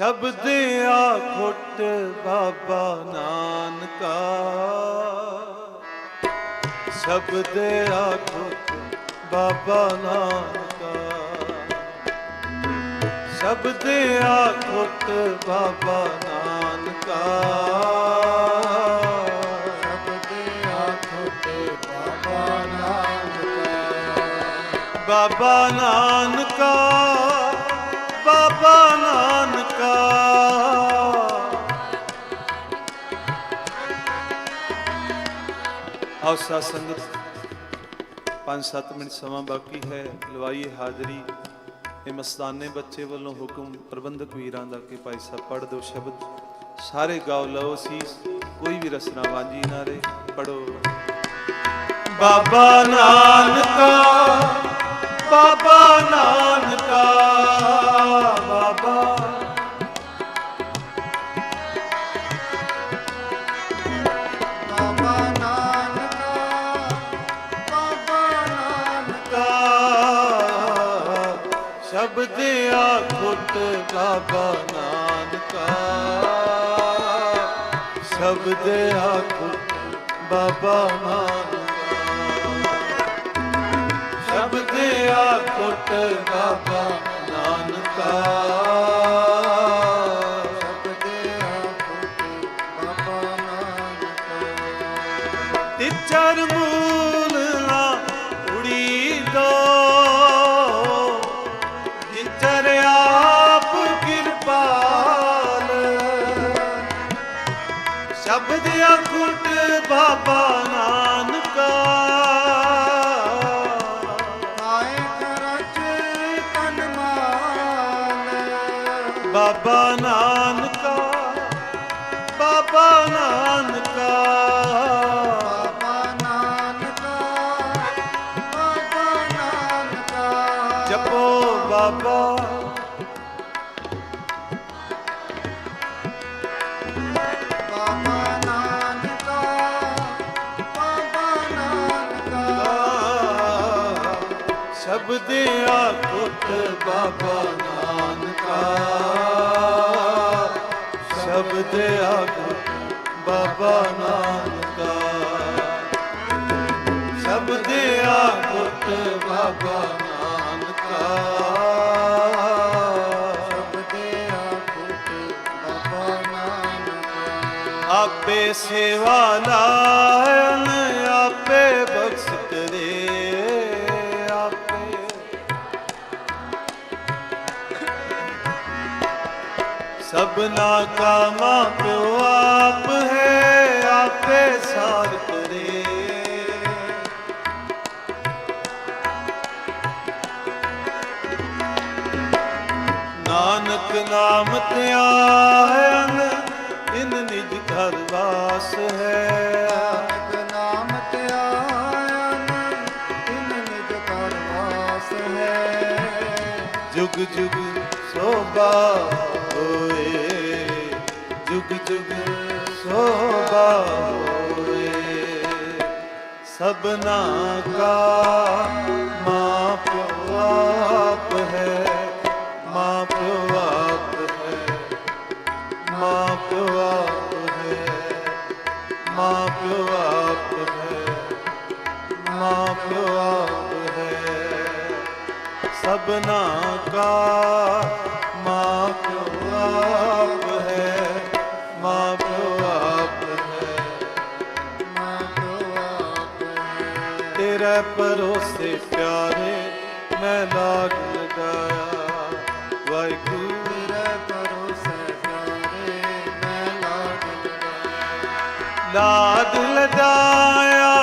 ਸ਼ਬਦ ਆਖੁੱਟ ਬਾਬਾ ਨਾਨਕਾ। ਸ਼ਬਦ ਆਖੁੱਟ ਬਾਬਾ ਨਾਨਕਾ। ਸ਼ਬਦ ਆਖੁੱਟ ਬਾਬਾ ਨਾਨਕਾ। ਬਾਬਾ ਨਾਨਕਾ। ਬਾਬਾ ਆਓ ਸਾਧ ਸੰਗਤ 5-7 ਮਿੰਟ ਸਮਾਂ ਬਾਕੀ ਹੈ, ਲਵਾਈਏ ਹਾਜ਼ਰੀ। ਇਹ ਮਸਤਾਨੇ ਬੱਚੇ ਵੱਲੋਂ ਹੁਕਮ ਪ੍ਰਬੰਧਕ ਵੀਰਾਂ ਦਾ ਕਿ ਭਾਈ ਸਾਹਿਬ ਪੜ੍ਹ ਦਿਓ ਸ਼ਬਦ। ਸਾਰੇ ਗਾਓ ਲਓ ਸੀਸ, ਕੋਈ ਵੀ ਰਸਨਾ ਵਾਂਝੀ ਨਾ ਰਹੇ ਪੜੋ ਬਾਬਾ ਨਾਨਕਾ ਬਾਬਾ ਨਾਨਕਾ। ਸ਼ਬਦ ਆਖੁੱਟ ਬਾਬਾ ਨਾਨਕਾ। ਸ਼ਬਦ ਆਖੁੱਟ ਬਾਬਾ ਨਾਨਕਾ। ਸ਼ਬਦ ਆਖੁੱਟ ਬਾਬਾ ਨਾਨਕਾ। ਆਪ ਕਿਰਪਾਲ ਸ਼ਬਦ ਅਖੁੱਟ ਬਾਬਾ ਨਾਨਕਾ। ਕਾਇ ਕਰਚ ਤਨ ਨਾਨਕਾ। ਬਾਬਾ ਨਾਨਕਾ ਬਾਬਾ ਨਾਨਕਾ। ਜਪੋ ਬਾਬਾ। ਬਾਬਾ ਨਾਨਕਾ ਬਾਬਾ ਨਾਨਕਾ ਸ਼ਬਦ ਆਖੁੱਟ ਬਾਬਾ ਨਾਨਕਾ ਸ਼ਬਦ ਆਖੁੱਟ ਬਾਬਾ ਆਪੇ ਸੇਵਾ ਲਾਇਨ ਆਪੇ ਬਖਸ਼ ਕਰੇ ਆਪੇ। ਸਭਨਾ ਕਾ ਮਾਂ ਪਿਓ ਆਪ ਹੈ, ਆਪੇ ਸਾਰ ਕਰੇ ਨਾਨਕ ਨਾਮ ਧਿਆਨ ਨਿਜ ਘਰ ਵਾਸ ਹੈ। ਨਾਨਕ ਨਾਮ ਧਿਆਨ ਤਿਨ ਨਿਜ ਘਰ ਵਾਸ ਹੈ। ਜੁਗ ਜੁਗ ਸੋਭਾ ਹੋਏ। ਜੁਗ ਜੁਗ ਸੋਭਾ ਹੋਏ। ਸਭਨਾ ਕਾ ਤੇਰੇ ਪਰੋਸੇ ਪਿਆਰੇ ਮੈਂ ਲਾਗ ਲਗਾਇਆ। ਵਾਹਿਗੁਰੂ। ਤੇਰੇ ਭਰੋਸੇ ਪਿਆਰੇ ਮੈਂ ਲਾਗ ਲਗਾਇਆ।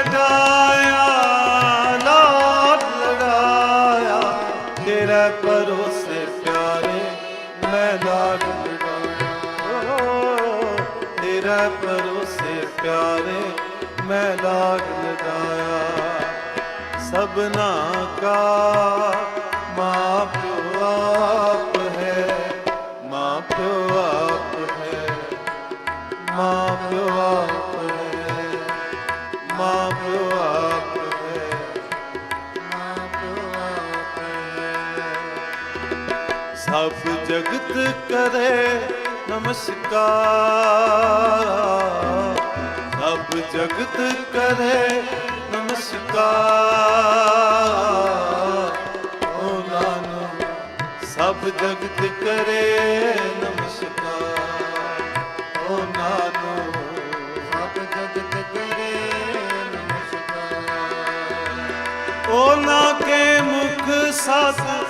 ਲਗਾਇਆ ਲਾਡ ਲਗਾਇਆ ਤੇਰਾ ਪਰੋਸੇ ਪਿਆਰੇ ਮੈਂ ਲਾਡ ਲਗਾਇਆ ਤੇਰਾ ਪਰੋਸੇ ਪਿਆਰੇ ਮੈਂ ਲਾਡ ਲਗਾਇਆ ਸਭਨਾ ਕਾ ਮਾਂ ਪਿਓ ਆਪ ਹੈ ਮਾਂ ਪਿਓ ਆਪ ਹੈ ਮਾਂ ਪਿਓ ਆਪ ਸਭ ਜਗਤ ਕਰੇ ਨਮਸਕਾਰ। ਸਭ ਜਗਤ ਕਰੇ ਨਮਸਕਾਰ। ਓ ਨਾਨਕ, ਸਭ ਜਗਤ ਕਰੇ ਨਮਸਕਾਰ। ਓ ਨਾਨਕ, ਸਭ ਜਗਤ ਕਰੇ ਨਮਸਕਾਰ। ਉਹਨਾਂ ਕੇ ਮੁਖ ਸਤ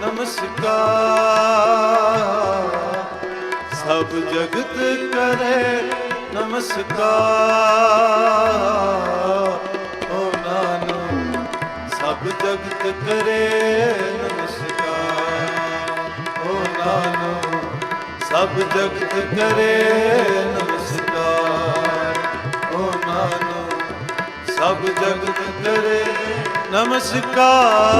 ਨਮਸਕਾਰ ਸਭ ਜਗਤ ਕਰੇ ਨਮਸਕਾਰ ਓ ਨਾਨਕ ਸਭ ਜਗਤ ਕਰੇ ਨਮਸਕਾਰ ਓ ਨਾਨਕ ਸਭ ਜਗਤ ਕਰੇ ਨਮਸਕਾਰ ਓ ਨਾਨਕ ਸਭ ਜਗਤ ਕਰੇ ਨਮਸਕਾਰ